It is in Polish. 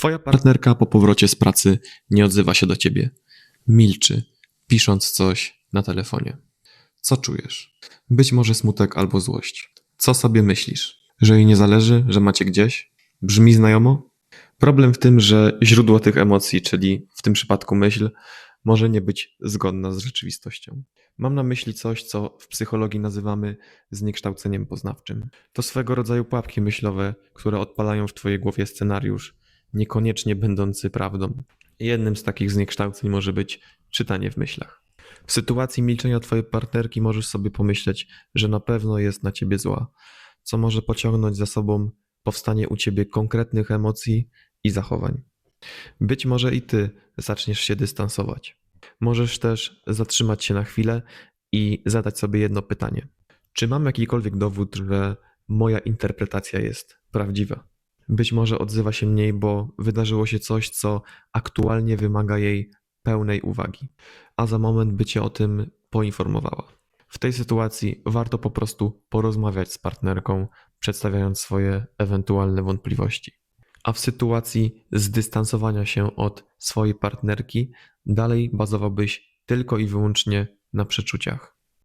Twoja partnerka po powrocie z pracy nie odzywa się do ciebie. Milczy, pisząc coś na telefonie. Co czujesz? Być może smutek albo złość. Co sobie myślisz? Że jej nie zależy, że macie gdzieś? Brzmi znajomo? Problem w tym, że źródło tych emocji, czyli w tym przypadku myśl, może nie być zgodna z rzeczywistością. Mam na myśli coś, co w psychologii nazywamy zniekształceniem poznawczym. To swego rodzaju pułapki myślowe, które odpalają w Twojej głowie scenariusz, niekoniecznie będący prawdą. Jednym z takich zniekształceń może być czytanie w myślach. W sytuacji milczenia Twojej partnerki możesz sobie pomyśleć, że na pewno jest na Ciebie zła, co może pociągnąć za sobą powstanie u Ciebie konkretnych emocji i zachowań. Być może i Ty zaczniesz się dystansować. Możesz też zatrzymać się na chwilę i zadać sobie jedno pytanie. Czy mam jakikolwiek dowód, że moja interpretacja jest prawdziwa? Być może odzywa się mniej, bo wydarzyło się coś, co aktualnie wymaga jej pełnej uwagi, a za moment by cię o tym poinformowała. W tej sytuacji warto po prostu porozmawiać z partnerką, przedstawiając swoje ewentualne wątpliwości. A w sytuacji zdystansowania się od swojej partnerki, dalej bazowałbyś tylko i wyłącznie na przeczuciach.